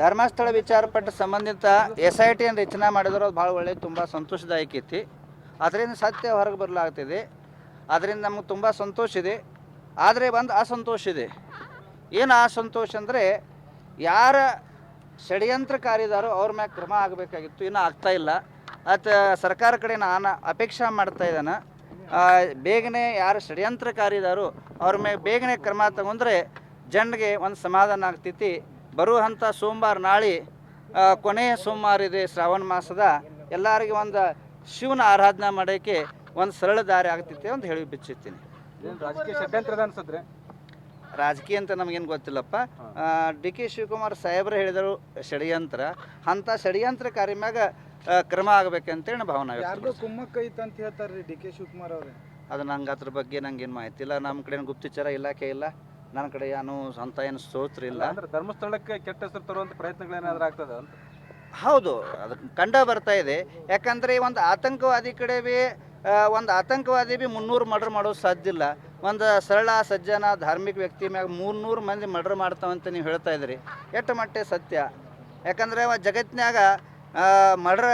ಧರ್ಮಸ್ಥಳ ವಿಚಾರಪಟ್ಟ ಸಂಬಂಧಿತ S I ಟಿಯನ್ನು ರಚನೆ ಮಾಡಿದ್ರು, ಅದು ಭಾಳ ಒಳ್ಳೆ, ತುಂಬ ಸಂತೋಷದಾಯಕ ಐತಿ. ಅದರಿಂದ ಸತ್ಯ ಹೊರಗೆ ಬರಲಾಗ್ತಿದೆ. ಅದರಿಂದ ನಮ್ಗೆ ತುಂಬ ಸಂತೋಷ ಇದೆ. ಆದರೆ ಒಂದು ಅಸಂತೋಷ ಇದೆ. ಏನು ಅಸಂತೋಷ ಅಂದರೆ, ಯಾರ ಷಡ್ಯಂತ್ರಕಾರಿದಾರೋ ಅವ್ರ ಮ್ಯಾಗ ಕ್ರಮ ಆಗಬೇಕಾಗಿತ್ತು. ಇನ್ನೂ ಆಗ್ತಾ ಇಲ್ಲ. ಅತ ಸರ್ಕಾರ ಕಡೆ ನಾನು ಅಪೇಕ್ಷೆ ಮಾಡ್ತಾ ಇದ್ದಾನೆ. ಬೇಗನೆ ಯಾರು ಷಡ್ಯಂತ್ರಕಾರಿದಾರೋ ಅವ್ರ ಮೇಲೆ ಬೇಗನೆ ಕ್ರಮ ತಗೊಂಡ್ರೆ ಜನರಿಗೆ ಒಂದು ಸಮಾಧಾನ ಆಗ್ತೈತಿ. ಬರುವಂಥ ಸೋಮವಾರ ನಾಳೆ ಕೊನೆಯ ಸೋಮವಾರ ಇದೆ ಶ್ರಾವಣ ಮಾಸದ. ಎಲ್ಲರಿಗೆ ಒಂದು ಶಿವನ ಆರಾಧನೆ ಮಾಡೋಕ್ಕೆ ಒಂದು ಸರಳ ದಾರಿ ಆಗ್ತೈತಿ ಅಂತ ಹೇಳಿ ಬಿಚ್ಚುತ್ತೀನಿ ರಾಜಕೀಯ ಷಡ್ಯಂತ್ರದ ರಾಜಕೀಯ ಅಂತ ನಮಗೇನು ಗೊತ್ತಿಲ್ಲಪ್ಪ. ಡಿ ಕೆ ಶಿವಕುಮಾರ್ ಸಾಹೇಬರು ಹೇಳಿದರು ಷಡ್ಯಂತ್ರ. ಅಂಥ ಷಡ್ಯಂತ್ರಕಾರಿ ಮ್ಯಾಗ ಕ್ರಮ ಆಗ್ಬೇಕಂತೇಳಿ ಭಾವನೆ ಯಾರ್ದೋ ಕುಮ್ಮಕ್ಕ ಐತೆ ಅಂತ ಹೇಳ್ತಾರೆ ಡಿ ಕೆ ಶಿವಕುಮಾರ್ ಅವ್ರೆ. ಅದು ನಂಗೆ ಅದ್ರ ಬಗ್ಗೆ ನಂಗೇನು ಮಾಹಿತಿ ಇಲ್ಲ. ನಮ್ಮ ಕಡೆ ಗುಪ್ತಚರ ಇಲಾಖೆ ಇಲ್ಲ. ನನ್ನ ಕಡೆ ಏನು ಸ್ವಂತ ಏನು ಸ್ತೋತ್ರ ಇಲ್ಲ. ಅಂದ್ರೆ ಧರ್ಮಸ್ಥಳಕ್ಕೆ ಕೆಟ್ಟ ಹೆಸರು ತರುವಂತ ಪ್ರಯತ್ನಗಳೇನಾದ್ರೂ ಆಗ್ತದ ಅಂತ? ಹೌದು ಅದು ಕಂಡ ಬರ್ತಾ ಇದೆ. ಯಾಕಂದರೆ ಒಂದು ಆತಂಕವಾದಿ ಕಡೆ ಬಿ ಒಂದು ಆತಂಕವಾದಿ ಬಿ ಮುನ್ನೂರು ಮರ್ಡರ್ ಮಾಡೋದು ಸಾಧ್ಯ ಇಲ್ಲ. ಒಂದು ಸರಳ ಸಜ್ಜನ ಧಾರ್ಮಿಕ ವ್ಯಕ್ತಿ ಮ್ಯಾಗ ಮೂರ್ನೂರು ಮಂದಿ ಮರ್ಡರ್ ಮಾಡ್ತಾವಂತ ನೀವು ಹೇಳ್ತಾ ಇದ್ರಿ ಎಷ್ಟು ಮಟ್ಟೆ ಸತ್ಯ. ಯಾಕಂದ್ರೆ ಜಗತ್ತಿನಾಗ ಮರ್ಡ್ರ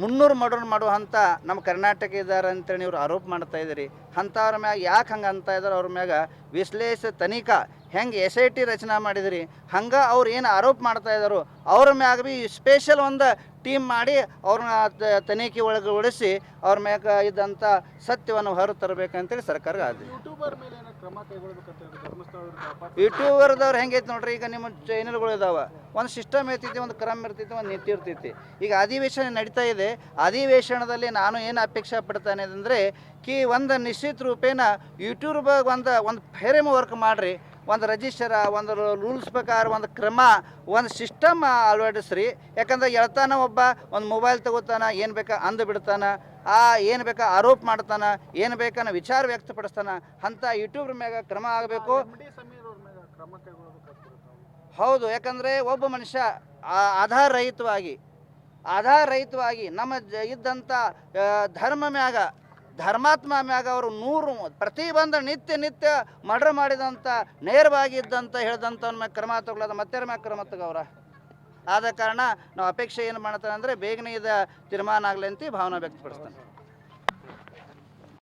ಮುನ್ನೂರು ಮರ್ಡರ್ ಮಾಡುವಂಥ ನಮ್ಮ ಕರ್ನಾಟಕ ಇದ್ದಾರೆ ಅಂತೇಳಿ ಇವ್ರು ಆರೋಪ ಮಾಡ್ತಾ ಇದ್ದೀರಿ. ಅಂಥವ್ರ ಮ್ಯಾಗ ಯಾಕೆ ಹಂಗೆ ಅಂತ ಇದ್ದಾರೆ ಅವ್ರ ಮ್ಯಾಗ ವಿಶ್ಲೇಷ ತನಿಖಾ ಹೆಂಗೆ ಎಸ್ ಐ ಟಿ ರಚನೆ ಮಾಡಿದ್ರಿ ಹಂಗೆ ಅವ್ರು ಏನು ಆರೋಪ ಮಾಡ್ತಾ ಇದ್ದಾರೋ ಅವ್ರ ಮ್ಯಾಗ ಭೀ ಸ್ಪೆಷಲ್ ಒಂದು ಟೀಮ್ ಮಾಡಿ ಅವ್ರನ್ನ ತನಿಖೆ ಒಳಗೆ ಒಳಗೊಳಿಸಿ ಅವ್ರ ಮ್ಯಾಗ ಇದ್ದಂಥ ಸತ್ಯವನ್ನು ಹೊರ ತರಬೇಕಂತೇಳಿ ಸರ್ಕಾರ ಆದ ಯೂಟ್ಯೂಬರ್ ಮೇಲೆ ಏನೋ ಕ್ರಮ ಕೈಗೊಳ್ಬೇಕಂತ ಹೇಳಿ ಧರ್ಮಸ್ಥಳ ಯೂಟ್ಯೂಬರ್ದವ್ರು ಹೆಂಗೈತೆ ನೋಡ್ರಿ ಈಗ ನಿಮ್ಮ ಚಾನಲ್ಗಳು ಇದಾವೆ. ಒಂದು ಸಿಸ್ಟಮ್ ಇರ್ತೈತಿ ಒಂದು ಕ್ರಮ ಇರ್ತೈತಿ ಒಂದು ನೀತಿ ಇರ್ತೈತಿ. ಈಗ ಅಧಿವೇಶನ ನಡೀತಾ ಇದೆ. ಅಧಿವೇಶನದಲ್ಲಿ ನಾನು ಏನು ಅಪೇಕ್ಷೆ ಪಡ್ತಾನೆ ಅಂದರೆ ಕಿ ಒಂದು ನಿಶ್ಚಿತ ರೂಪೇಣ ಯೂಟ್ಯೂಬ್ ಒಂದು ಒಂದು ಫೇರೇಮ್ ವರ್ಕ್ ಮಾಡಿರಿ. ಒಂದು ರಜಿಸ್ಟರ ಒಂದು ರೂಲ್ಸ್ ಪ್ರಕಾರ ಒಂದು ಕ್ರಮ ಒಂದು ಸಿಸ್ಟಮ್ ಅಳವಡಿಸ್ರಿ. ಯಾಕಂದ್ರೆ ಹೇಳ್ತಾನ ಒಬ್ಬ ಒಂದು ಮೊಬೈಲ್ ತಗೋತಾನ ಏನು ಬೇಕಾ ಅಂದು ಬಿಡ್ತಾನ ಆ ಏನು ಬೇಕಾ ಆರೋಪ ಮಾಡ್ತಾನೆ ಏನು ಬೇಕಾನ ವಿಚಾರ ವ್ಯಕ್ತಪಡಿಸ್ತಾನೆ ಅಂಥ ಯೂಟ್ಯೂಬ್ರ ಮ್ಯಾಗ ಕ್ರಮ ಆಗಬೇಕು. ಹೌದು ಯಾಕಂದರೆ ಒಬ್ಬ ಮನುಷ್ಯ ಆ- ಆಧಾರರಹಿತವಾಗಿ ಆಧಾರರಹಿತವಾಗಿ ನಮ್ಮ ಜ ಇದ್ದಂಥ ಧರ್ಮ ಮ್ಯಾಗ ಧರ್ಮಾತ್ಮ ಮ್ಯಾಗ ಅವರು ನೂರು ಪ್ರತಿಬಂಧ ನಿತ್ಯ ನಿತ್ಯ ಮರ್ಡರ್ ಮಾಡಿದಂಥ ನೇರವಾಗಿ ಇದ್ದಂತ ಹೇಳ್ದಂಥವ್ನ ಮ್ಯಾಗ ಕ್ರಮ ತಗೊಳ್ಳೋದು ಮತ್ತೆ ಮ್ಯಾಗ ಕ್ರಮ ತಗೋರ ಆದ ಕಾರಣ ನಾವು ಅಪೇಕ್ಷೆ ಏನು ಮಾಡ್ತಾನೆ ಅಂದರೆ ಬೇಗನೆ ಇದ ತೀರ್ಮಾನ ಆಗಲಿ ಅಂತ ಭಾವನೆ ವ್ಯಕ್ತಪಡಿಸ್ತಾನೆ.